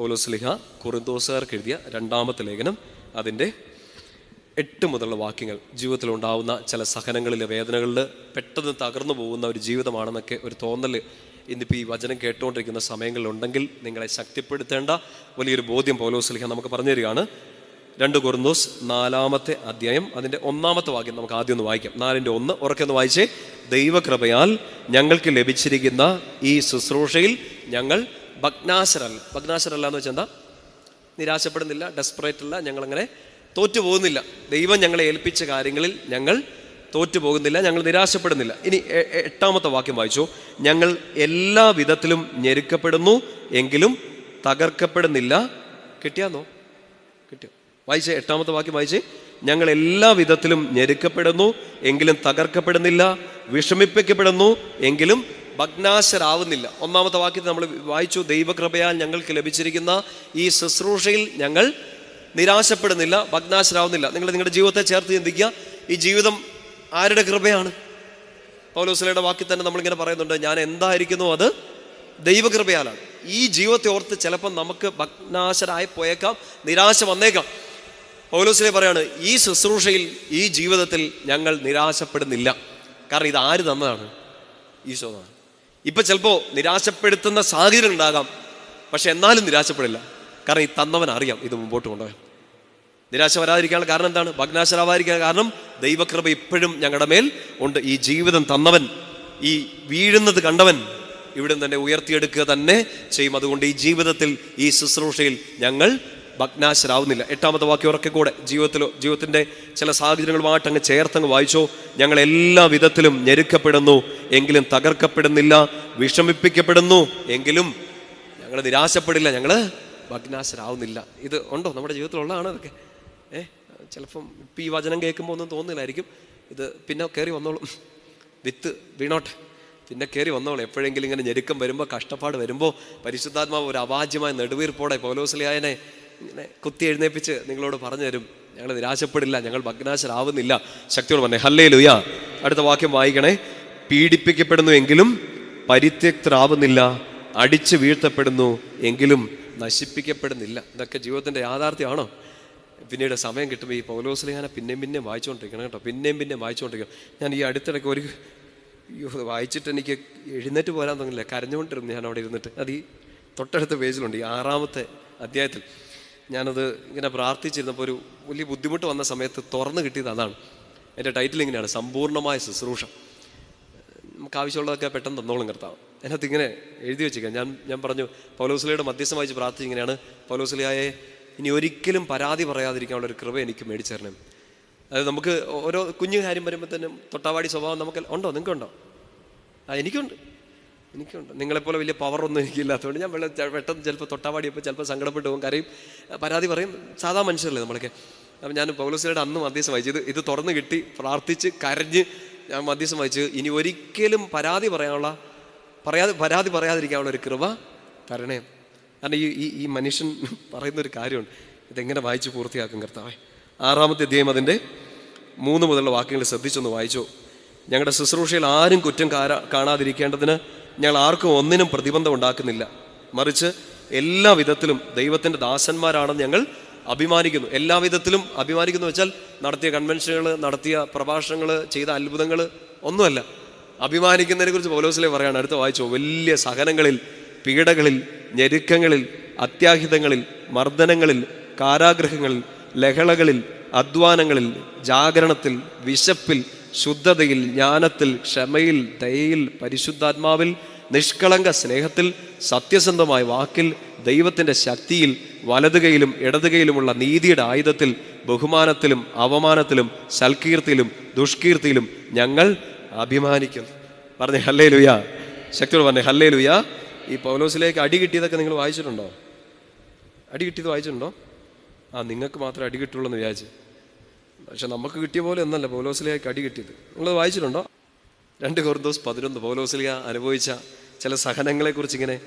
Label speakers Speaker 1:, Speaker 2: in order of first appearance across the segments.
Speaker 1: പൗലോസ്ലിഹ കുറുന്തോസുകാർക്ക് എഴുതിയ രണ്ടാമത്തെ ലേഖനം. അതിന്റെ എട്ട് മുതലുള്ള വാക്യങ്ങൾ ജീവിതത്തിൽ ഉണ്ടാവുന്ന ചില സഹനങ്ങളിലെ വേദനകളിൽ പെട്ടെന്ന് തകർന്നു പോകുന്ന ഒരു ജീവിതമാണെന്നൊക്കെ ഒരു തോന്നൽ ഇന്നിപ്പോൾ ഈ വചനം കേട്ടുകൊണ്ടിരിക്കുന്ന സമയങ്ങളിലുണ്ടെങ്കിൽ നിങ്ങളെ ശക്തിപ്പെടുത്തേണ്ട വലിയൊരു ബോധ്യം പൗലോസ്ലിഹ നമുക്ക് പറഞ്ഞു തരികയാണ്. രണ്ട് കുറുന്തോസ് നാലാമത്തെ അധ്യായം അതിന്റെ ഒന്നാമത്തെ വാക്യം നമുക്ക് ആദ്യം ഒന്ന് വായിക്കാം. നാലിന്റെ ഒന്ന് ഉറക്കെ ഒന്ന് വായിച്ചേ. ദൈവകൃപയാൽ ഞങ്ങൾക്ക് ലഭിച്ചിരിക്കുന്ന ഈ ശുശ്രൂഷയിൽ ഞങ്ങൾ ഭഗ്നാശരല്ല ഭഗ്നാശരല്ല എന്ന് വെച്ചാൽ എന്താ? നിരാശപ്പെടുന്നില്ല ഡെസ്പറേറ്റ് അല്ല ഞങ്ങളങ്ങനെ തോറ്റു പോകുന്നില്ല ദൈവം ഞങ്ങളെ ഏൽപ്പിച്ച കാര്യങ്ങളിൽ ഞങ്ങൾ തോറ്റു പോകുന്നില്ല ഞങ്ങൾ നിരാശപ്പെടുന്നില്ല. ഇനി എട്ടാമത്തെ വാക്യം വായിച്ചു. ഞങ്ങൾ എല്ലാ വിധത്തിലും ഞെരുക്കപ്പെടുന്നു എങ്കിലും തകർക്കപ്പെടുന്നില്ല. കിട്ടിയാന്നോ കിട്ടിയോ? വായിച്ചേ എട്ടാമത്തെ വാക്യം വായിച്ചേ. ഞങ്ങൾ എല്ലാ വിധത്തിലും ഞെരുക്കപ്പെടുന്നു എങ്കിലും തകർക്കപ്പെടുന്നില്ല വിഷമിപ്പിക്കപ്പെടുന്നു എങ്കിലും ഭഗ്നാശരാവുന്നില്ല. ഒന്നാമത്തെ വാക്യത്തിൽ നമ്മൾ വായിച്ചു ദൈവകൃപയാൽ ഞങ്ങൾക്ക് ലഭിച്ചിരിക്കുന്ന ഈ ശുശ്രൂഷയിൽ ഞങ്ങൾ നിരാശപ്പെടുന്നില്ല ഭഗ്നാശരാവുന്നില്ല. നിങ്ങൾ നിങ്ങളുടെ ജീവിതത്തെ ചേർത്ത് ചിന്തിക്കുക ഈ ജീവിതം ആരുടെ കൃപയാണ്? പൗലോസ്ലയുടെ വാക്കിൽ തന്നെ നമ്മളിങ്ങനെ പറയുന്നുണ്ട് ഞാൻ എന്തായിരിക്കുന്നു അത് ദൈവകൃപയാലാണ്. ഈ ജീവിതത്തെ ഓർത്ത് ചിലപ്പം നമുക്ക് ഭഗ്നാശരായി പോയേക്കാം നിരാശ വന്നേക്കാം. പൗലോസിലെ പറയാണ് ഈ ശുശ്രൂഷയിൽ ഈ ജീവിതത്തിൽ ഞങ്ങൾ നിരാശപ്പെടുന്നില്ല. കാരണം ഇത് ആര് തന്നതാണ്? ഈശോ ഇപ്പം ചിലപ്പോൾ നിരാശപ്പെടുത്തുന്ന സാഹചര്യം ഉണ്ടാകാം. പക്ഷെ എന്നാലും നിരാശപ്പെടില്ല. കാരണം ഈ തന്നവൻ അറിയാം ഇത് മുമ്പോട്ട് കൊണ്ടുപോകാൻ. നിരാശ വരാതിരിക്കാനുള്ള കാരണം എന്താണ്? ഭഗ്നാശരാവാതിരിക്കാൻ കാരണം ദൈവകൃപ ഇപ്പോഴും ഞങ്ങളുടെ മേൽ ഉണ്ട്. ഈ ജീവിതം തന്നവൻ ഈ വീഴുന്നത് കണ്ടവൻ ഇവിടെ തന്നെ ഉയർത്തിയെടുക്കുക തന്നെ ചെയ്യും. അതുകൊണ്ട് ഈ ജീവിതത്തിൽ ഈ ശുശ്രൂഷയിൽ ഞങ്ങൾ ഭഗ്നാശരാവുന്നില്ല. എട്ടാമത്തെ വാക്യം ഉറക്കെ കൂടെ. ജീവിതത്തിലോ ജീവിതത്തിന്റെ ചില സാഹചര്യങ്ങളുമായിട്ട് അങ്ങ് ചേർത്തങ്ങ് വായിച്ചോ. ഞങ്ങൾ എല്ലാ വിധത്തിലും ഞെരുക്കപ്പെടുന്നു. എങ്കിലും തകർക്കപ്പെടുന്നില്ല. വിഷമിപ്പിക്കപ്പെടുന്നു. എങ്കിലും ഞങ്ങൾ നിരാശപ്പെടില്ല. ഞങ്ങൾ ഭഗ്നാശരാവുന്നില്ല. ഇത് ഉണ്ടോ? നമ്മുടെ ജീവിതത്തിലുള്ളതാണ് ഇതൊക്കെ ഏ ചിലപ്പം ഇപ്പം ഈ വചനം കേൾക്കുമ്പോൾ ഒന്നും തോന്നില്ലായിരിക്കും ഇത് പിന്നെ കയറി വന്നോളും. വിത്ത് വീണോട്ടെ. പിന്നെ കയറി വന്നോളും. എപ്പോഴെങ്കിലും ഇങ്ങനെ ഞെരുക്കം വരുമ്പോൾ കഷ്ടപ്പാട് വരുമ്പോൾ പരിശുദ്ധാത്മാവ് ഒരു അവാജ്യമായ നെടുവീർപ്പോടെ പൗലോസ്ലിയായനെ ഇങ്ങനെ കുത്തി എഴുന്നേപ്പിച്ച് നിങ്ങളോട് പറഞ്ഞു തരും. ഞങ്ങൾ നിരാശപ്പെടില്ല ഞങ്ങൾ ഭഗ്നാശരാവുന്നില്ല. ശക്തിയോട് പറഞ്ഞേ ഹല്ലേ ലുയാ അടുത്ത വാക്യം വായിക്കണേ. പീഡിപ്പിക്കപ്പെടുന്നു എങ്കിലും പരിത്യക്തരാവുന്നില്ല അടിച്ചു വീഴ്ത്തപ്പെടുന്നു എങ്കിലും നശിപ്പിക്കപ്പെടുന്നില്ല. ഇതൊക്കെ ജീവിതത്തിന്റെ യാഥാർത്ഥ്യമാണോ? പിന്നീട് സമയം കിട്ടുമ്പോൾ ഈ പൗലോസ്ലിഹാനെ പിന്നെയും പിന്നെയും വായിച്ചുകൊണ്ടിരിക്കണം കേട്ടോ. പിന്നെയും പിന്നെയും വായിച്ചുകൊണ്ടിരിക്കണം. ഞാൻ ഈ അടുത്തിടയ്ക്ക് ഒരു വായിച്ചിട്ട് എനിക്ക് എഴുന്നേറ്റ് പോരാൻ തോന്നില്ല. കരഞ്ഞുകൊണ്ടിരുന്നു ഞാൻ അവിടെ ഇരുന്നിട്ട്. അത് ഈ തൊട്ടടുത്ത പേജിലുണ്ട് ഈ ആറാമത്തെ അധ്യായത്തിൽ. ഞാനത് ഇങ്ങനെ പ്രാർത്ഥിച്ചിരുന്നപ്പോൾ ഒരു വലിയ ബുദ്ധിമുട്ട് വന്ന സമയത്ത് തുറന്നു കിട്ടിയത് അതാണ്. എന്റെ ടൈറ്റിൽ ഇങ്ങനെയാണ് സമ്പൂർണമായ ശുശ്രൂഷ. നമുക്ക് ആവശ്യമുള്ളതൊക്കെ പെട്ടെന്ന് തന്നോളും കർത്താവ്. അതിനകത്ത് ഇങ്ങനെ എഴുതി വെച്ചിരിക്കാം ഞാൻ ഞാൻ പറഞ്ഞു പൗലോസ്ലിയുടെ മധ്യസ്ഥം വായിച്ച് പ്രാർത്ഥിച്ച് ഇങ്ങനെയാണ്. പൗലോസ്ലിയായെ ഇനി ഒരിക്കലും പരാതി പറയാതിരിക്കാനുള്ള ഒരു കൃപ എനിക്ക് മേടിച്ചു തരണം അതായത് നമുക്ക് ഓരോ കുഞ്ഞു കാര്യം തന്നെ തൊട്ടാവാടി സ്വഭാവം നമുക്ക് ഉണ്ടോ? നിങ്ങൾക്കുണ്ടോ? ആ എനിക്കുണ്ട്. എനിക്കുണ്ട്. നിങ്ങളെപ്പോലെ വലിയ പവറൊന്നും എനിക്കില്ലാത്തതുകൊണ്ട് ഞാൻ വെള്ളം പെട്ടെന്ന് ചിലപ്പോൾ തൊട്ടാവാടിയപ്പോൾ ചിലപ്പോൾ സങ്കടപ്പെട്ട് പോകും കരയും പരാതി പറയും സാധാ മനുഷ്യരല്ലേ നമ്മളൊക്കെ? അപ്പം ഞാൻ പൗലോസിനോട് അന്ന് മധ്യസ്ഥം വായിച്ചു. ഇത് തുറന്ന് കിട്ടി പ്രാർത്ഥിച്ച് കരഞ്ഞ് ഞാൻ മധ്യസ്ഥം വായിച്ചു. ഇനി ഒരിക്കലും പരാതി പറയാനുള്ള പറയാതെ പരാതി പറയാതിരിക്കാനുള്ള ഒരു കൃപ തരണേ. കാരണം ഈ ഈ ഈ മനുഷ്യൻ പറയുന്ന ഒരു കാര്യമുണ്ട്. ഇതെങ്ങനെ വായിച്ച് പൂർത്തിയാക്കും കർത്താവേ? ആറാമത്തെ അധ്യായം അതിന്റെ മൂന്ന് മുതലുള്ള വാക്യങ്ങൾ ശ്രദ്ധിച്ചൊന്ന് വായിച്ചു. ഞങ്ങളുടെ ശുശ്രൂഷയിൽ ആരും കുറ്റം കാണാതിരിക്കേണ്ടതിന് ഞങ്ങൾ ആർക്കും ഒന്നിനും പ്രതിബന്ധം ഉണ്ടാക്കുന്നില്ല. മറിച്ച് എല്ലാ വിധത്തിലും ദൈവത്തിന്റെ ദാസന്മാരാണെന്ന് ഞങ്ങൾ അഭിമാനിക്കുന്നു. എല്ലാ വിധത്തിലും അഭിമാനിക്കുന്നു വെച്ചാൽ നടത്തിയ കൺവെൻഷനുകൾ നടത്തിയ പ്രഭാഷണങ്ങൾ ചെയ്ത അത്ഭുതങ്ങൾ ഒന്നുമല്ല. അഭിമാനിക്കുന്നതിനെ കുറിച്ച് പൗലോസിലെ പറയാണ് അടുത്ത വായിച്ചു. വലിയ സഹനങ്ങളിൽ പീഡകളിൽ ഞെരുക്കങ്ങളിൽ അത്യാഹിതങ്ങളിൽ മർദ്ദനങ്ങളിൽ കാരാഗ്രഹങ്ങളിൽ ലഹളകളിൽ അധ്വാനങ്ങളിൽ ജാഗരണത്തിൽ വിശപ്പിൽ ശുദ്ധതയിൽ ജ്ഞാനത്തിൽ ക്ഷമയിൽ ദയയിൽ പരിശുദ്ധാത്മാവിൽ നിഷ്കളങ്ക സ്നേഹത്തിൽ സത്യസന്ധമായ വാക്കിൽ ദൈവത്തിന്റെ ശക്തിയിൽ വലതുകയിലും ഇടതുകയിലുമുള്ള നീതിയുടെ ആയുധത്തിൽ ബഹുമാനത്തിലും അവമാനത്തിലും സൽകീർത്തിയിലും ദുഷ്കീർത്തിയിലും ഞങ്ങൾ അഭിമാനിക്കുന്നു. പറഞ്ഞേ ഹല്ലേ ലുയ ശക്തിയോട് പറഞ്ഞേ ഹല്ലേ ലുയ ഈ പൗലോസിലേക്ക് അടി കിട്ടിയതൊക്കെ നിങ്ങൾ വായിച്ചിട്ടുണ്ടോ? അടി കിട്ടിയത് വായിച്ചിട്ടുണ്ടോ? ആ നിങ്ങൾക്ക് മാത്രമേ അടി കിട്ടുള്ളൂ എന്ന് വിചാരിച്ച്. പക്ഷെ നമുക്ക് കിട്ടിയ പോലെ ഒന്നല്ല പൗലോസിലേക്ക് അടി കിട്ടിയത്. നിങ്ങളത് വായിച്ചിട്ടുണ്ടോ? രണ്ട് കോർന്തോസ് പതിനൊന്ന്. പൗലോസിലിയ അനുഭവിച്ച ചില സഹനങ്ങളെക്കുറിച്ച് ഇങ്ങനെ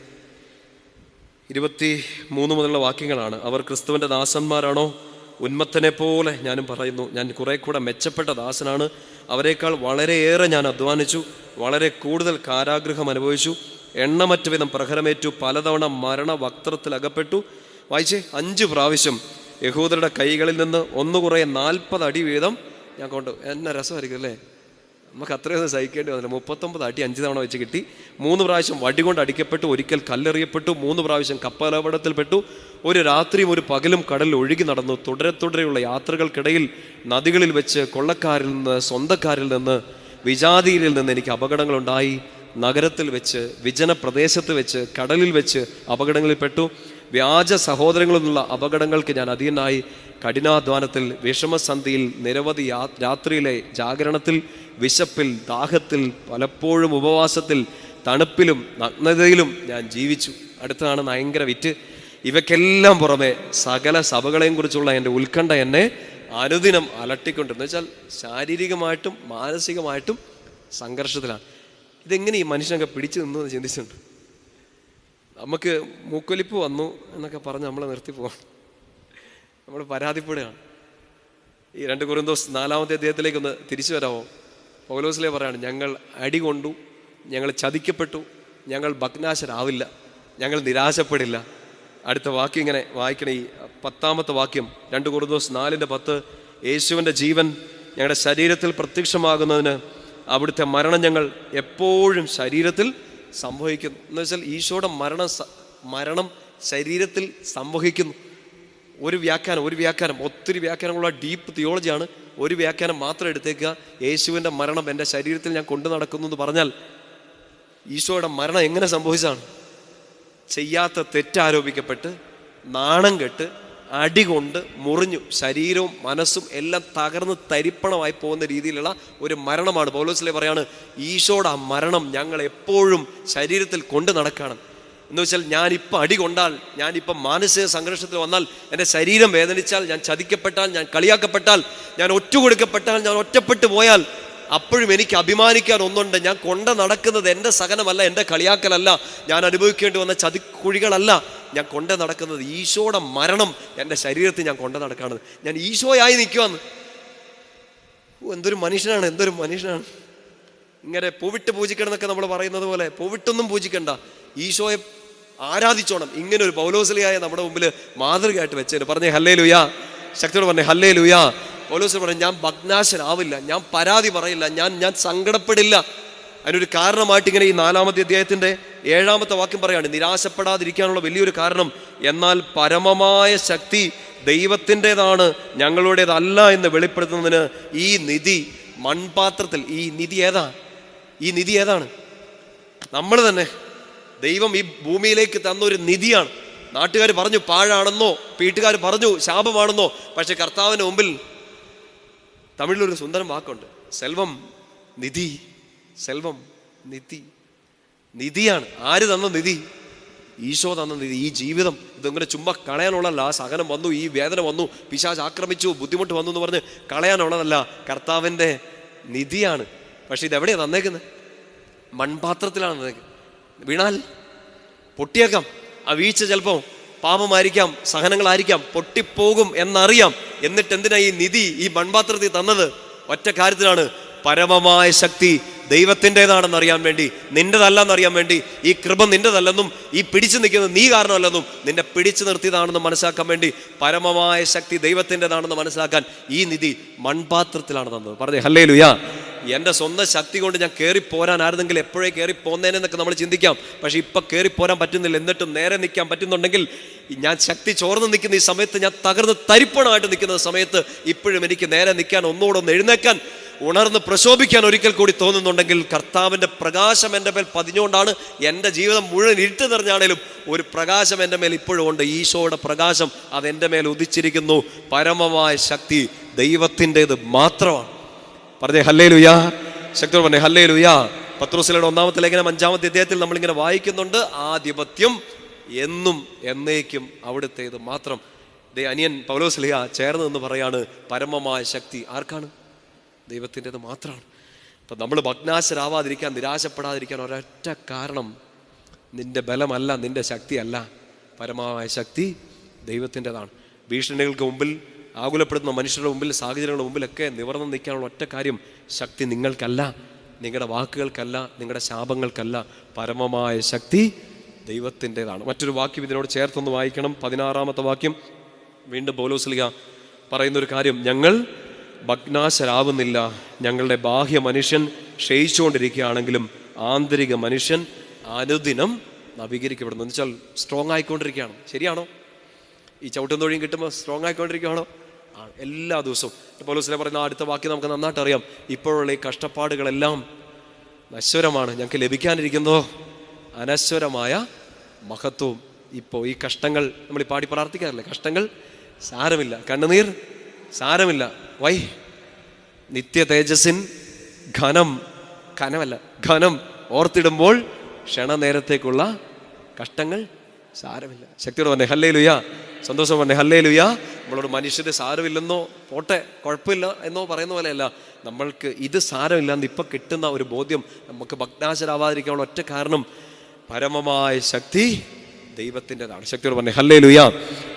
Speaker 1: ഇരുപത്തി മൂന്ന് മുതലുള്ള വാക്യങ്ങളാണ്. അവർ ക്രിസ്തുവിന്റെ ദാസന്മാരാണോ? ഉന്മത്തനെ പോലെ ഞാനും പറയുന്നു. ഞാൻ കുറെ കൂടെ മെച്ചപ്പെട്ട ദാസനാണ്. അവരെക്കാൾ വളരെയേറെ ഞാൻ അധ്വാനിച്ചു. വളരെ കൂടുതൽ കാരാഗ്രഹം അനുഭവിച്ചു. എണ്ണമറ്റ വിധം പ്രഹരമേറ്റു. പലതവണ മരണ വക്ത്രത്തിൽ അകപ്പെട്ടു. വായിച്ചേ അഞ്ച് പ്രാവശ്യം യഹൂദരുടെ കൈകളിൽ നിന്ന് ഒന്നു കുറേ നാൽപ്പത് അടി വീതം ഞാൻ കൊണ്ട്. എന്നെ രസമായിരിക്കും അല്ലേ? നമുക്ക് അത്രയൊന്നും സഹിക്കേണ്ടി വന്നില്ല. മുപ്പത്തൊമ്പത് അടി അഞ്ച് തവണ വെച്ച് കിട്ടി. മൂന്ന് പ്രാവശ്യം വടി കൊണ്ട് അടിക്കപ്പെട്ടു ഒരിക്കൽ കല്ലെറിയപ്പെട്ടു മൂന്ന് പ്രാവശ്യം കപ്പലപടത്തിൽപ്പെട്ടു. ഒരു രാത്രിയും ഒരു പകലും കടലിൽ ഒഴുകി നടന്നു. തുടരെ തുടരെയുള്ള യാത്രകൾക്കിടയിൽ നദികളിൽ വെച്ച് കൊള്ളക്കാരിൽ നിന്ന് സ്വന്തക്കാരിൽ നിന്ന് വിജാതിയിൽ നിന്ന് എനിക്ക് അപകടങ്ങളുണ്ടായി. നഗരത്തിൽ വെച്ച് വിജന പ്രദേശത്ത് വെച്ച് കടലിൽ വെച്ച് അപകടങ്ങളിൽപ്പെട്ടു. വ്യാജ സഹോദരങ്ങളിൽ നിന്നുള്ള അപകടങ്ങൾക്ക് ഞാൻ അധീനായി കഠിനാധ്വാനത്തിൽ വിഷമസന്ധിയിൽ നിരവധി രാത്രിയിലെ ജാഗരണത്തിൽ വിശപ്പിൽ ദാഹത്തിൽ പലപ്പോഴും ഉപവാസത്തിൽ തണുപ്പിലും നഗ്നതയിലും ഞാൻ ജീവിച്ചു. അടുത്തതാണ് ഭയങ്കര വിറ്റ്. ഇവയ്ക്കെല്ലാം പുറമെ സകല സഭകളെയും കുറിച്ചുള്ള എന്റെ ഉത്കണ്ഠ എന്നെ അനുദിനം അലട്ടിക്കൊണ്ടിരുന്നു വെച്ചാൽ ശാരീരികമായിട്ടും മാനസികമായിട്ടും സംഘർഷത്തിലാണ്. ഇതെങ്ങനെ ഈ മനുഷ്യനൊക്കെ പിടിച്ചു നിന്നു എന്ന് ചിന്തിച്ചിട്ടുണ്ട്? നമുക്ക് മൂക്കൊലിപ്പ് വന്നു എന്നൊക്കെ പറഞ്ഞ് നമ്മളെ നിർത്തി പോകണം നമ്മൾ പരാതിപ്പെടുകയാണ് ഈ രണ്ട് കുറുന്തോസ് നാലാമത്തെ അദ്ദേഹത്തിലേക്ക് ഒന്ന് തിരിച്ചു വരാമോ പൗലോസിലെ പറയാണ് ഞങ്ങൾ അടി കൊണ്ടു ഞങ്ങൾ ചതിക്കപ്പെട്ടു ഞങ്ങൾ ഭഗ്നാശരാവില്ല ഞങ്ങൾ നിരാശപ്പെടില്ല. അടുത്ത വാക്യം ഇങ്ങനെ വായിക്കണ ഈ പത്താമത്തെ വാക്യം രണ്ട് കുറുന്തോസ് നാലിന്റെ പത്ത് യേശുവിന്റെ ജീവൻ ഞങ്ങളുടെ ശരീരത്തിൽ പ്രത്യക്ഷമാകുന്നതിന് അവിടുത്തെ മരണം ഞങ്ങൾ എപ്പോഴും ശരീരത്തിൽ സംഭവിക്കുന്നു. എന്ന് വെച്ചാൽ ഈശോയുടെ മരണം മരണം ശരീരത്തിൽ സംഭവിക്കുന്നു. ഒരു വ്യാഖ്യാനം ഒരു വ്യാഖ്യാനം ഒത്തിരി വ്യാഖ്യാനങ്ങളുള്ള ഡീപ്പ് തിയോളജിയാണ് ഒരു വ്യാഖ്യാനം മാത്രം എടുത്തേക്കുക. യേശുവിന്റെ മരണം എന്റെ ശരീരത്തിൽ ഞാൻ കൊണ്ടു നടക്കുന്നു എന്ന് പറഞ്ഞാൽ ഈശോയുടെ മരണം എങ്ങനെ സംഭവിച്ചതാണ്? ചെയ്യാത്ത തെറ്റാരോപിക്കപ്പെട്ട് നാണം കെട്ട് അടികൊണ്ട് മുറിഞ്ഞു ശരീരവും മനസ്സും എല്ലാം തകർന്ന് തരിപ്പണമായി പോകുന്ന രീതിയിലുള്ള ഒരു മരണമാണ്. പൗലോസിലെ പറയാണ് ഈശോയുടെ ആ മരണം ഞങ്ങൾ എപ്പോഴും ശരീരത്തിൽ കൊണ്ട് നടക്കണം എന്ന് വെച്ചാൽ ഞാനിപ്പോൾ അടി കൊണ്ടാൽ ഞാനിപ്പോൾ മാനസിക സംഘർഷത്തിൽ വന്നാൽ എന്റെ ശരീരം വേദനിച്ചാൽ ഞാൻ ചതിക്കപ്പെട്ടാൽ ഞാൻ കളിയാക്കപ്പെട്ടാൽ ഞാൻ ഒറ്റുകൊടുക്കപ്പെട്ടാൽ ഞാൻ ഒറ്റപ്പെട്ടു പോയാൽ അപ്പോഴും എനിക്ക് അഭിമാനിക്കാൻ ഒന്നുണ്ട്. ഞാൻ കൊണ്ട നടക്കുന്നത് എന്റെ സഹനമല്ല എന്റെ കളിയാക്കലല്ല. ഞാൻ അനുഭവിക്കേണ്ടി വന്ന ചതിക്കുഴികളല്ല. ഞാൻ കൊണ്ടു നടക്കുന്നത് ഈശോയുടെ മരണം എന്റെ ശരീരത്തിൽ ഞാൻ കൊണ്ടു നടക്കുകയാണ് ഞാൻ ഈശോയായി നിൽക്കുവാന്ന്. എന്തൊരു മനുഷ്യനാണ് എന്തൊരു മനുഷ്യനാണ്. ഇങ്ങനെ പൂവിട്ട് പൂജിക്കണം എന്നൊക്കെ നമ്മൾ പറയുന്നത് പോലെ പൂവിട്ടൊന്നും പൂജിക്കണ്ട. ഈശോയെ ആരാധിച്ചോണം. ഇങ്ങനെ ഒരു പൗലോസലിയായ നമ്മുടെ മുമ്പിൽ മാതൃകയായിട്ട് വെച്ചേന് പറഞ്ഞേ ഹല്ലേ ലുയാ ശക്തിയോട് പറഞ്ഞു ഹല്ലേ ലുയാ പൗലോസ് പറഞ്ഞു ഞാൻ ഭഗ്നാശനാവില്ല. ഞാൻ പരാതി പറയില്ല. ഞാൻ ഞാൻ സങ്കടപ്പെടില്ല. അതിനൊരു കാരണമായിട്ട് ഇങ്ങനെ ഈ നാലാമത്തെ അദ്ദേഹത്തിന്റെ ഏഴാമത്തെ വാക്യം പറയാണ് നിരാശപ്പെടാതിരിക്കാനുള്ള വലിയൊരു കാരണം എന്നാൽ പരമമായ ശക്തി ദൈവത്തിന്റെതാണ് ഞങ്ങളുടേതല്ല എന്ന് വെളിപ്പെടുത്തുന്നതിന് ഈ നിധി മൺപാത്രത്തിൽ ഈ നിധി ഏതാ? ഈ നിധി ഏതാണ്? നമ്മൾ തന്നെ ദൈവം ഈ ഭൂമിയിലേക്ക് തന്ന ഒരു നിധിയാണ്. നാട്ടുകാർ പറഞ്ഞു പാഴാണെന്നോ വീട്ടുകാർ പറഞ്ഞു ശാപമാണെന്നോ പക്ഷെ കർത്താവിന് മുമ്പിൽ തമിഴിലൊരു സുന്ദരം വാക്കുണ്ട് സെൽവം നിധി സെൽവം നിധി. നിധിയാണ്. ആര് തന്ന നിധി? ഈശോ തന്ന നിധി. ഈ ജീവിതം ഇതങ്ങനെ ചുമ്മാ കളയാനുള്ളതല്ല. സഹനം വന്നു ഈ വേദന വന്നു പിശാച് ആക്രമിച്ചു ബുദ്ധിമുട്ട് വന്നു എന്ന് പറഞ്ഞ് കളയാനുള്ളതല്ല. കർത്താവിന്റെ നിധിയാണ്. പക്ഷെ ഇതെവിടെയാണ് തന്നേക്കുന്നത്? മൺപാത്രത്തിലാണ് തന്നേക്കുന്നത്. വീണാൽ പൊട്ടിയേക്കാം. ആ വീഴ്ച ചിലപ്പോൾ പാപമായിരിക്കാം സഹനങ്ങളായിരിക്കാം പൊട്ടിപ്പോകും എന്നറിയാം. എന്നിട്ട് എന്തിനാ ഈ നിധി ഈ മൺപാത്രത്തിൽ തന്നത്? ഒറ്റ കാര്യത്തിലാണ്. പരമമായ ശക്തി ദൈവത്തിന്റെതാണെന്ന് അറിയാൻ വേണ്ടി നിന്റെതല്ലെന്ന് അറിയാൻ വേണ്ടി ഈ കൃപ നിന്റെതല്ലെന്നും ഈ പിടിച്ചു നിൽക്കുന്നത് നീ കാരണമല്ലെന്നും നിന്നെ പിടിച്ചു നിർത്തിയതാണെന്ന് മനസ്സിലാക്കാൻ വേണ്ടി പരമമായ ശക്തി ദൈവത്തിന്റെതാണെന്ന് മനസ്സിലാക്കാൻ ഈ നിധി മൺപാത്രത്തിലാണ് തന്നത്. പറഞ്ഞേ ഹല്ലേ ലുയാ എന്റെ സ്വന്തം ശക്തി കൊണ്ട് ഞാൻ കയറി പോരാൻ ആയിരുന്നെങ്കിൽ എപ്പോഴേ കയറി പോന്നേനെന്നൊക്കെ നമ്മൾ ചിന്തിക്കാം. പക്ഷേ ഇപ്പം കയറി പോരാൻ പറ്റുന്നില്ല. എന്നിട്ടും നേരെ നിൽക്കാൻ പറ്റുന്നുണ്ടെങ്കിൽ ഞാൻ ശക്തി ചോർന്ന് നിൽക്കുന്ന ഈ സമയത്ത് ഞാൻ തകർന്ന് തരിപ്പണമായിട്ട് നിൽക്കുന്ന സമയത്ത് ഇപ്പോഴും എനിക്ക് നേരെ നിൽക്കാൻ ഒന്നുകൂടെ ഒന്ന് എഴുന്നേക്കാൻ ഉണർന്ന് പ്രശോഭിക്കാൻ ഒരിക്കൽ കൂടി തോന്നുന്നുണ്ടെങ്കിൽ കർത്താവിന്റെ പ്രകാശം എന്റെ മേൽ പതിഞ്ഞുകൊണ്ടാണ് എന്റെ ജീവിതം മുഴുവൻ ഇരുട്ട് നിറഞ്ഞാണേലും ഒരു പ്രകാശം എന്റെ മേൽ ഇപ്പോഴും ഉണ്ട്. ഈശോയുടെ പ്രകാശം അത് എന്റെ മേൽ ഉദിച്ചിരിക്കുന്നു. പരമമായ ശക്തി ദൈവത്തിന്റെത് മാത്രമാണ്. പറഞ്ഞേ ഹല്ലേ ലുയാ ശക്തി പറഞ്ഞേ ഹല്ലേ ലുയാ പത്രോസിലയുടെ ഒന്നാമത്തെ ലേഖനം അഞ്ചാമത്തെ അദ്ദേഹത്തിൽ നമ്മളിങ്ങനെ വായിക്കുന്നുണ്ട്. ആധിപത്യം എന്നും എന്നേക്കും അവിടുത്തേത് മാത്രം. ദേ അനിയൻ പൗലോസ്ലിഹ ചേർന്ന് നിന്ന് പറയാണ് പരമമായ ശക്തി ആർക്കാണ്? ദൈവത്തിന്റെത് മാത്രമാണ്. അപ്പം നമ്മൾ ഭഗ്നാശരാവാതിരിക്കാൻ നിരാശപ്പെടാതിരിക്കാൻ ഒരൊറ്റ കാരണം നിന്റെ ബലമല്ല നിന്റെ ശക്തിയല്ല. പരമമായ ശക്തി ദൈവത്തിന്റെതാണ്. ഭീഷണികൾക്ക് മുമ്പിൽ ആകുലപ്പെടുന്ന മനുഷ്യരുടെ മുമ്പിൽ സാഹചര്യങ്ങളുടെ മുമ്പിലൊക്കെ നിവർന്ന് നിൽക്കാനുള്ള ഒറ്റ കാര്യം ശക്തി നിങ്ങൾക്കല്ല നിങ്ങളുടെ വാക്കുകൾക്കല്ല നിങ്ങളുടെ ശാപങ്ങൾക്കല്ല. പരമമായ ശക്തി ദൈവത്തിന്റെതാണ്. മറ്റൊരു വാക്യം ഇതിനോട് ചേർത്തൊന്ന് വായിക്കണം. പതിനാറാമത്തെ വാക്യം. വീണ്ടും പൗലോസ്ലിക പറയുന്നൊരു കാര്യം ഞങ്ങൾ ഭഗ്നാശരാവുന്നില്ല. ഞങ്ങളുടെ ബാഹ്യ മനുഷ്യൻ ക്ഷയിച്ചുകൊണ്ടിരിക്കുകയാണെങ്കിലും ആന്തരിക മനുഷ്യൻ അനുദിനം നവീകരിക്കപ്പെടുന്നു. എന്ന് വെച്ചാൽ സ്ട്രോങ് ആയിക്കൊണ്ടിരിക്കുകയാണ്. ശരിയാണോ? ഈ ചവിട്ടും തൊഴിയും കിട്ടുമ്പോൾ സ്ട്രോങ് ആയിക്കൊണ്ടിരിക്കുകയാണോ? എല്ലാ ദിവസവും. പോലീസിലെ പറയുന്ന അടുത്ത വാക്യം നമുക്ക് നന്നായിട്ട് അറിയാം. ഇപ്പോഴുള്ള ഈ കഷ്ടപ്പാടുകളെല്ലാം നശ്വരമാണ്. ഞങ്ങൾക്ക് ലഭിക്കാനിരിക്കുന്നതോ അനശ്വരമായ മഹത്വവും. ഇപ്പോൾ ഈ കഷ്ടങ്ങൾ നമ്മൾ ഈ പാടി പ്രാർത്ഥിക്കാറില്ലേ? കഷ്ടങ്ങൾ സാരമില്ല. കണ്ണുനീർ സാരമില്ല. വൈ? നിത്യ തേജസ്സിൻ ഘനം ഘനമല്ല ഘനം ഓർത്തിടുമ്പോൾ ക്ഷണനേരത്തേക്കുള്ള കഷ്ടങ്ങൾ സാരമില്ല. ശക്തിയോട് പറഞ്ഞേ ഹല്ലേ ലുയാ സന്തോഷം പറഞ്ഞേ ഹല്ലേ ലുയാ നമ്മളോട് മനുഷ്യന് സാരമില്ലെന്നോ പോട്ടെ കുഴപ്പമില്ല എന്നോ പറയുന്ന പോലെയല്ല. നമ്മൾക്ക് ഇത് സാരമില്ല എന്ന് ഇപ്പം കിട്ടുന്ന ഒരു ബോധ്യം നമുക്ക് ഭഗ്നാശരാവാതിരിക്കാനുള്ള ഒറ്റ കാരണം പരമമായ ശക്തി ദൈവത്തിന്റെതാണ്. ശക്തിയോട് പറഞ്ഞേ ഹല്ലേ ലുയാ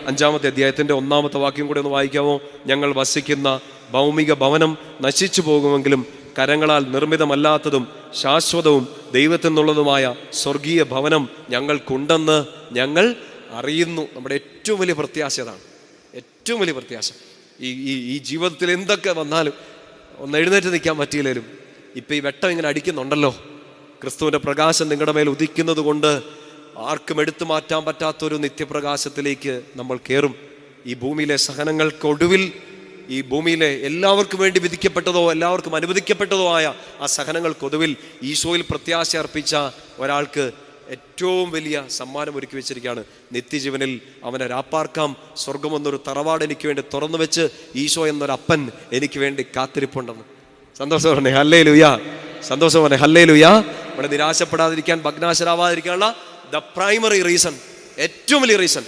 Speaker 1: അഞ്ചാമത്തെ അധ്യായത്തിന്റെ ഒന്നാമത്തെ വാക്യം കൂടെ ഒന്ന് വായിക്കാമോ? ഞങ്ങൾ വസിക്കുന്ന ഭൗമിക ഭവനം നശിച്ചു പോകുമെങ്കിലും കരങ്ങളാൽ നിർമ്മിതമല്ലാത്തതും ശാശ്വതവും ദൈവത്തിൽ നിന്നുള്ളതുമായ സ്വർഗീയ ഭവനം ഞങ്ങൾക്കുണ്ടെന്ന് ഞങ്ങൾ അറിയുന്നു. നമ്മുടെ ഏറ്റവും വലിയ പ്രത്യാശ അതാണ്. ഏറ്റവും വലിയ പ്രത്യാശ. ഈ ഈ ഈ ജീവിതത്തിൽ എന്തൊക്കെ വന്നാലും ഒന്ന് എഴുന്നേറ്റ് നിൽക്കാൻ പറ്റിയില്ലേലും ഇപ്പം ഈ വെട്ടം ഇങ്ങനെ അടിക്കുന്നുണ്ടല്ലോ. ക്രിസ്തുവിന്റെ പ്രകാശം നിങ്ങളുടെ മേൽ ഉദിക്കുന്നത് കൊണ്ട് ആർക്കും എടുത്തു മാറ്റാൻ പറ്റാത്തൊരു നിത്യപ്രകാശത്തിലേക്ക് നമ്മൾ കയറും ഈ ഭൂമിയിലെ സഹനങ്ങൾക്കൊടുവിൽ ഈ ഭൂമിയിലെ എല്ലാവർക്കും വേണ്ടി വിധിക്കപ്പെട്ടതോ എല്ലാവർക്കും അനുവദിക്കപ്പെട്ടതോ ആയ ആ സഹനങ്ങൾക്കൊടുവിൽ ഈശോയിൽ പ്രത്യാശ അർപ്പിച്ച ഒരാൾക്ക് ഏറ്റവും വലിയ സമ്മാനം ഒരുക്കി വെച്ചിരിക്കുകയാണ്. നിത്യജീവനിൽ അവനെ രാപ്പാർക്കാം. സ്വർഗം എന്നൊരു തറവാട് എനിക്ക് വേണ്ടി തുറന്നു വെച്ച് ഈശോ എന്നൊരു അപ്പൻ എനിക്ക് വേണ്ടി കാത്തിരിപ്പുണ്ടെന്ന്. സന്തോഷം പറഞ്ഞേ. ഹല്ലേ ലുയാ സന്തോഷം പറഞ്ഞേ. ഹല്ലേ ലുയാ അവിടെ നിരാശപ്പെടാതിരിക്കാൻ ഭഗ്നാശരാവാതിരിക്കാനുള്ള ദ പ്രൈമറി റീസൺ ഏറ്റവും വലിയ റീസൺ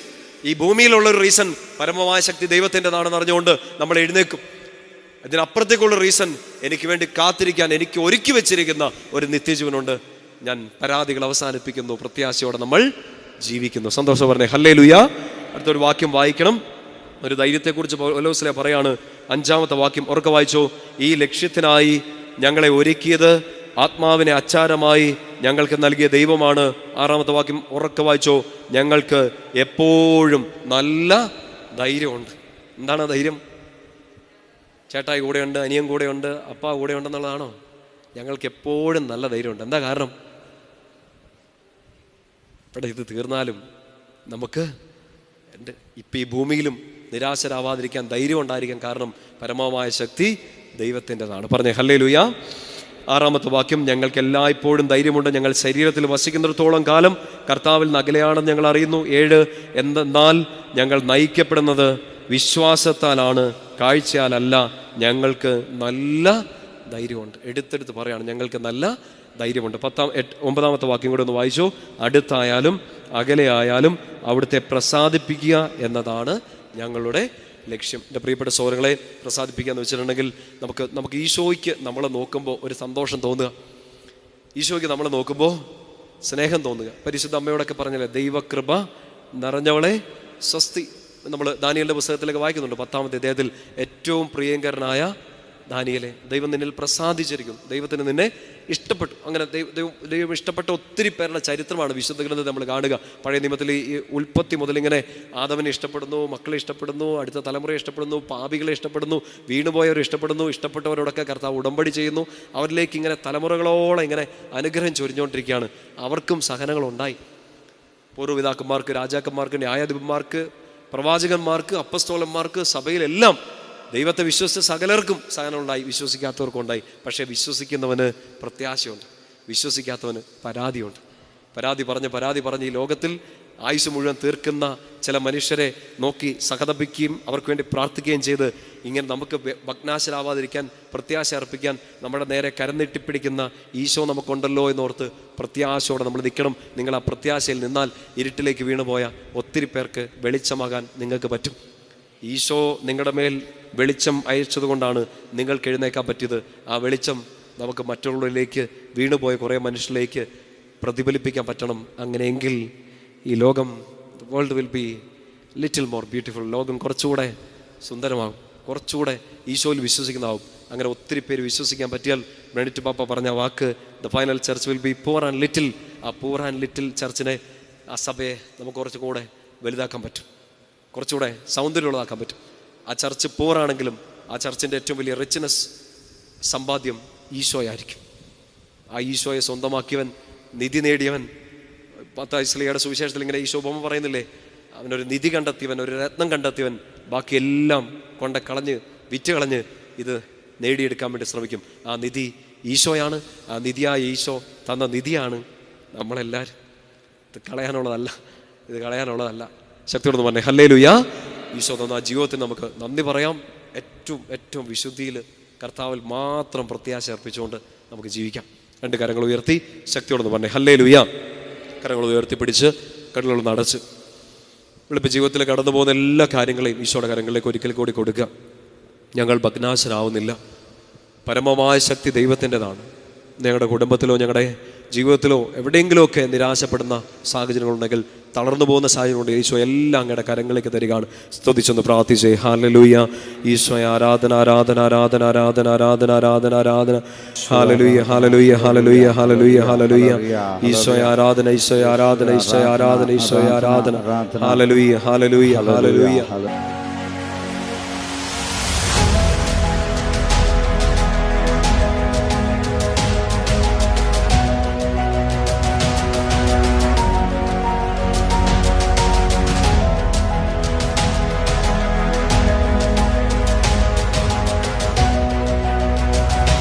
Speaker 1: ഈ ഭൂമിയിലുള്ള ഒരു റീസൺ പരമമായ ശക്തി ദൈവത്തിന്റെതാണെന്ന് അറിഞ്ഞുകൊണ്ട് നമ്മൾ എഴുന്നേക്കും അതിനപ്പുറത്തേക്കുള്ള റീസൺ എനിക്ക് വേണ്ടി കാത്തിരിക്കാൻ എനിക്ക് ഒരുക്കി വെച്ചിരിക്കുന്ന ഒരു നിത്യജീവനുണ്ട്. ഞാൻ പരാതികൾ അവസാനിപ്പിക്കുന്നു. പ്രത്യാശയോടെ നമ്മൾ ജീവിക്കുന്നു. സന്തോഷം പറഞ്ഞേ ഹല്ലേ ലുയ അടുത്തൊരു വാക്യം വായിക്കണം. ഒരു ധൈര്യത്തെക്കുറിച്ച് ഒലോസിലെ പറയാണ്. അഞ്ചാമത്തെ വാക്യം ഉറക്കെ വായിച്ചോ. ഈ ലക്ഷ്യത്തിനായി ഞങ്ങളെ ഒരുക്കിയത് ആത്മാവിനെ അച്ചാരമായി ഞങ്ങൾക്ക് നൽകിയ ദൈവമാണ്. ആറാമത്തെ വാക്യം ഉറക്കെ വായിച്ചോ. ഞങ്ങൾക്ക് എപ്പോഴും നല്ല ധൈര്യമുണ്ട്. എന്താണ് ധൈര്യം? ചേട്ടായി കൂടെയുണ്ട് അനിയൻ കൂടെയുണ്ട് അപ്പ കൂടെയുണ്ടെന്നുള്ളതാണോ? ഞങ്ങൾക്ക് എപ്പോഴും നല്ല ധൈര്യമുണ്ട്. എന്താ കാരണം? ഇവിടെ ഇത് തീർന്നാലും നമുക്ക് എന്റെ ഇപ്പം ഈ ഭൂമിയിലും നിരാശരാവാതിരിക്കാൻ ധൈര്യം ഉണ്ടായിരിക്കാൻ കാരണം പരമമായ ശക്തി ദൈവത്തിന്റെതാണ്. പറഞ്ഞേ ഹല്ലേ ലുയ ആറാമത്തെ വാക്യം ഞങ്ങൾക്ക് എല്ലായ്പ്പോഴും ധൈര്യമുണ്ട്. ഞങ്ങൾ ശരീരത്തിൽ വസിക്കുന്നിടത്തോളം കാലം കർത്താവിൽ നഗലയാണെന്ന് ഞങ്ങൾ അറിയുന്നു. ഏഴ് എന്തെന്നാൽ ഞങ്ങൾ നയിക്കപ്പെടുന്നത് വിശ്വാസത്താലാണ് കാഴ്ചയാലല്ല. ഞങ്ങൾക്ക് നല്ല ധൈര്യമുണ്ട്. എടുത്തെടുത്ത് പറയാണ് ഞങ്ങൾക്ക് നല്ല ധൈര്യമുണ്ട്. പത്താം എട്ട് ഒമ്പതാമത്തെ വാക്യം കൂടെ ഒന്ന് വായിച്ചു. അടുത്തായാലും അകലെയായാലും അവിടുത്തെ പ്രസാദിപ്പിക്കുക എന്നതാണ് ഞങ്ങളുടെ ലക്ഷ്യം. എന്റെ പ്രിയപ്പെട്ട സോദരങ്ങളെ പ്രസാദിപ്പിക്കുക എന്ന് വെച്ചിട്ടുണ്ടെങ്കിൽ നമുക്ക് നമുക്ക് ഈശോയ്ക്ക് നമ്മളെ നോക്കുമ്പോൾ ഒരു സന്തോഷം തോന്നുക. ഈശോയ്ക്ക് നമ്മളെ നോക്കുമ്പോൾ സ്നേഹം തോന്നുക. പരിശുദ്ധ അമ്മയോടൊക്കെ പറഞ്ഞല്ലേ ദൈവകൃപ നിറഞ്ഞവളെ സ്വസ്തി നമ്മൾ ദാനിയലിന്റെ പുസ്തകത്തിലൊക്കെ വായിക്കുന്നുണ്ട് പത്താമത്തെ അദ്ദേഹത്തിൽ ഏറ്റവും പ്രിയങ്കരനായ ദാനിയലെ ദൈവം നിന്നിൽ പ്രസാദിച്ചിരിക്കും. ദൈവത്തിന് നിന്നെ ഇഷ്ടപ്പെട്ടു. അങ്ങനെ ദൈവം ദൈവം ഇഷ്ടപ്പെട്ട ഒത്തിരി പേരുടെ ചരിത്രമാണ് വിശുദ്ധ ഗ്രന്ഥം നമ്മൾ കാണുക. പഴയ നിയമത്തിൽ ഈ ഉൽപ്പത്തി മുതലിങ്ങനെ ആദവനെ ഇഷ്ടപ്പെടുന്നു മക്കളെ ഇഷ്ടപ്പെടുന്നു അടുത്ത തലമുറയെ ഇഷ്ടപ്പെടുന്നു പാപികളെ ഇഷ്ടപ്പെടുന്നു വീണുപോയവരെ ഇഷ്ടപ്പെടുന്നു ഇഷ്ടപ്പെട്ടവരോടൊക്കെ കർത്താവ് ഉടമ്പടി ചെയ്യുന്നു. അവരിലേക്ക് ഇങ്ങനെ തലമുറകളോളം ഇങ്ങനെ അനുഗ്രഹം ചൊരിഞ്ഞുകൊണ്ടിരിക്കുകയാണ്. അവർക്കും സഹനങ്ങളുണ്ടായി. പൂർവപിതാക്കന്മാർക്ക് രാജാക്കന്മാർക്ക് ന്യായാധിപന്മാർക്ക് പ്രവാചകന്മാർക്ക് അപ്പസ്തോലന്മാർക്ക് സഭയിലെല്ലാം ദൈവത്തെ വിശ്വസിച്ച സകലർക്കും സഹനമുണ്ടായി വിശ്വസിക്കാത്തവർക്കും ഉണ്ടായി പക്ഷേ വിശ്വസിക്കുന്നവന് പ്രത്യാശയുണ്ട്. വിശ്വസിക്കാത്തവന് പരാതിയുണ്ട്. പരാതി പറഞ്ഞ് പരാതി പറഞ്ഞ് ഈ ലോകത്തിൽ ആയുസ് മുഴുവൻ തീർക്കുന്ന ചില മനുഷ്യരെ നോക്കി സഹതപിക്കുകയും അവർക്ക് വേണ്ടി പ്രാർത്ഥിക്കുകയും ചെയ്ത് ഇങ്ങനെ നമുക്ക് ഭഗ്നാശരാവാതിരിക്കാൻ പ്രത്യാശ അർപ്പിക്കാൻ നമ്മുടെ നേരെ കരന്നിട്ടിപ്പിടിക്കുന്ന ഈശോ നമുക്കുണ്ടല്ലോ എന്നോർത്ത് പ്രത്യാശയോടെ നമ്മൾ നിൽക്കണം. നിങ്ങൾ ആ പ്രത്യാശയിൽ നിന്നാൽ ഇരുട്ടിലേക്ക് വീണുപോയ ഒത്തിരി പേർക്ക് വെളിച്ചമാകാൻ നിങ്ങൾക്ക് പറ്റും. ഈശോ നിങ്ങളുടെ മേൽ വെളിച്ചം അയച്ചതുകൊണ്ടാണ് നിങ്ങൾക്ക് എഴുന്നേക്കാൻ പറ്റിയത്. ആ വെളിച്ചം നമുക്ക് മറ്റുള്ളവരിലേക്ക് വീണുപോയ കുറേ മനുഷ്യരിലേക്ക് പ്രതിഫലിപ്പിക്കാൻ പറ്റണം. അങ്ങനെയെങ്കിൽ ഈ ലോകം world will be little more beautiful ലോകം കുറച്ചുകൂടെ സുന്ദരമാകും. കുറച്ചുകൂടെ ഈശോയിൽ വിശ്വസിക്കുന്നതാവും അങ്ങനെ ഒത്തിരി പേര് വിശ്വസിക്കാൻ പറ്റിയാൽ ബ്രണിറ്റ് പാപ്പ പറഞ്ഞ വാക്ക് the final church will be poor and little ആ പൂർ ആൻഡ് ലിറ്റിൽ ചർച്ചിനെ ആ സഭയെ നമുക്ക് കുറച്ചും കൂടെ വലുതാക്കാൻ പറ്റും. കുറച്ചുകൂടെ സൗന്ദര്യമുള്ളതാക്കാൻ പറ്റും. ആ ചർച്ച് പോറാണെങ്കിലും ആ ചർച്ചിന്റെ ഏറ്റവും വലിയ റിച്ച്നെസ് സമ്പാദ്യം ഈശോയായിരിക്കും. ആ ഈശോയെ സ്വന്തമാക്കിയവൻ നിധി നേടിയവൻ. പത്തായിസ്ലിയുടെ സുവിശേഷത്തിൽ ഇങ്ങനെ ഈശോ ഉപമ പറയുന്നില്ലേ? അവനൊരു നിധി കണ്ടെത്തിയവൻ ഒരു രത്നം കണ്ടെത്തിയവൻ. ബാക്കിയെല്ലാം കൊണ്ട കളഞ്ഞ് വിറ്റ് കളഞ്ഞ് ഇത് നേടിയെടുക്കാൻ വേണ്ടി ശ്രമിക്കും. ആ നിധി ഈശോയാണ്. ആ നിധിയായ ഈശോ തന്ന നിധിയാണ് നമ്മളെല്ലാവരും ഇത് കളയാനുള്ളതല്ല. ഇത് കളയാനുള്ളതല്ല. ശക്തിയോട് പറഞ്ഞേ ഹല്ലേ ലുയാ ഈശോ തന്ന ആ ജീവിതത്തിന് നമുക്ക് നന്ദി പറയാം. ഏറ്റവും ഏറ്റവും വിശുദ്ധിയിൽ കർത്താവിൽ മാത്രം പ്രത്യാശ അർപ്പിച്ചുകൊണ്ട് നമുക്ക് ജീവിക്കാം. രണ്ട് കരങ്ങൾ ഉയർത്തി ശക്തിയോടൊന്ന് പറഞ്ഞേ ഹല്ലേ ലുയാ കരങ്ങൾ ഉയർത്തി പിടിച്ച് കടലുകളൊന്ന് അടച്ച് വെളുപ്പ് ജീവിതത്തിൽ കടന്നു പോകുന്ന എല്ലാ കാര്യങ്ങളെയും ഈശോയുടെ കരങ്ങളിലേക്ക് ഒരിക്കൽ കൂടി കൊടുക്കുക. ഞങ്ങൾ ഭഗ്നാശനാവുന്നില്ല പരമമായ ശക്തി ദൈവത്തിന്റെതാണ്. ഞങ്ങളുടെ കുടുംബത്തിലോ ഞങ്ങളുടെ ജീവിതത്തിലോ എവിടെയെങ്കിലുമൊക്കെ നിരാശപ്പെടുന്ന സാഹചര്യങ്ങളുണ്ടെങ്കിൽ തളർന്നു പോകുന്ന സാഹചര്യമുണ്ട്. ഈശോ എല്ലാം അങ്ങയുടെ കരങ്ങളിലേക്ക് തരികയാണ്. സ്തുതിച്ചൊന്ന് പ്രാർത്ഥിച്ചേ. ഹാലലൂയ ഈശോയ ആരാധന ആരാധന ആരാധന ആരാധന ആരാധന ആരാധന ആരാധന. Hallelujah hallelujah hallelujah hallelujah hallelujah ഈശോയ ആരാധന ഈശോയ ആരാധന ഈശോയ ആരാധന ഈശോയ ആരാധന. Hallelujah hallelujah hallelujah